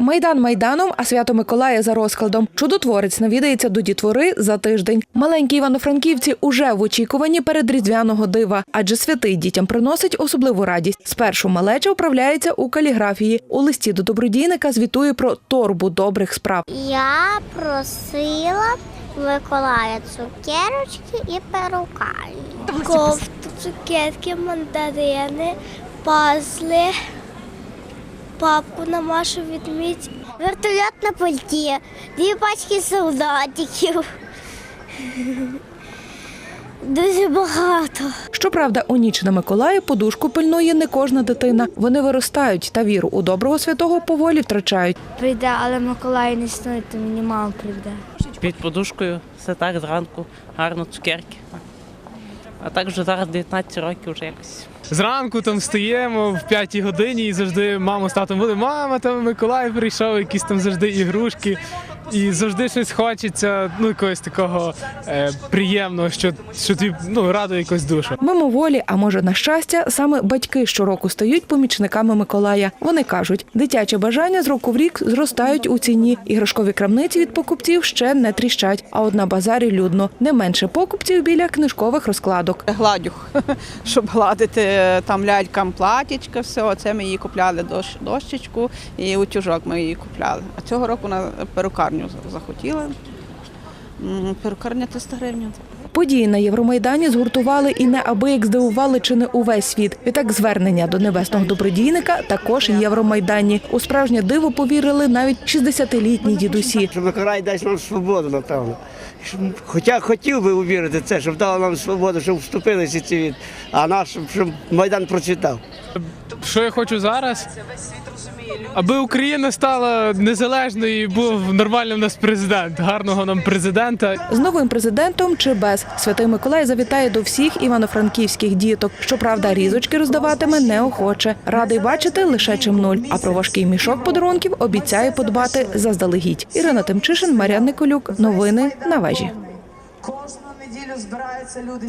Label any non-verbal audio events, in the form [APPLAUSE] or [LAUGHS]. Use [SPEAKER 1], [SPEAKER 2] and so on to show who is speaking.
[SPEAKER 1] Майдан майданом, а свято Миколая за розкладом. Чудотворець навідається до дітвори за тиждень. Маленькі івано-франківці уже в очікуванні перед різдвяного дива, адже святий дітям приносить особливу радість. Спершу малеча управляється у каліграфії. У листі до добродійника звітує про торбу добрих справ.
[SPEAKER 2] Я просила Миколая цукерочки і перукальні. Кофту, цукерки, мандарини, пазли, папку на Машу відміть, вертольот на пальті, дві пачки солдатиків. Дуже багато.
[SPEAKER 1] Щоправда, у ніч на Миколая подушку пильнує не кожна дитина. Вони виростають та віру у доброго святого поволі втрачають.
[SPEAKER 2] Прийде, але Миколай не існує, то мені мама прийде.
[SPEAKER 3] Під подушкою все так зранку, гарно цукерки. А так вже зараз 19 років вже якось.
[SPEAKER 4] Зранку там встаємо в п'ятій годині і завжди мама з татом буде, мама, там Миколай прийшов, якісь там завжди ігрушки. І завжди щось хочеться, ну якогось такого е, приємного, що, що тобі ну, радує якось душу.
[SPEAKER 1] Мимоволі, а може на щастя, саме батьки щороку стають помічниками Миколая. Вони кажуть, дитячі бажання з року в рік зростають у ціні. Іграшкові крамниці від покупців ще не тріщать. А от на базарі людно не менше покупців біля книжкових розкладок.
[SPEAKER 5] гладю, [LAUGHS] щоб гладити е, там лялькам платічка, все. Це ми її купляли дощ, дощечку і утюжок ми її купляли. А цього року на перукарню захотіла. М, Перукарня 300 гривень.
[SPEAKER 1] Події на Євромайдані згуртували і неабияк здивували чи не увесь світ. Відтак звернення до небесного добродійника також Євромайдані. У справжнє диво повірили навіть 60-літні дідусі.
[SPEAKER 6] Що Миколай дасть нам свободу, напевно. Хоча хотів би увірити це, щоб дали нам свободу, щоб вступилися ці від, а наш, щоб, щоб Майдан процвітав.
[SPEAKER 4] Що я хочу зараз? Аби Україна стала незалежною і був нормальним у нас президент, гарного нам президента.
[SPEAKER 1] З новим президентом чи без святий Миколай завітає до всіх івано-франківських діток. Щоправда, різочки роздаватиме неохоче. Радий бачити лише чим нуль. А про важкий мішок подарунків обіцяє подбати заздалегідь. Ірина Тимчишин, Мар'ян Николюк. Новини на вежі.
[SPEAKER 7] Кожну неділю збираються люди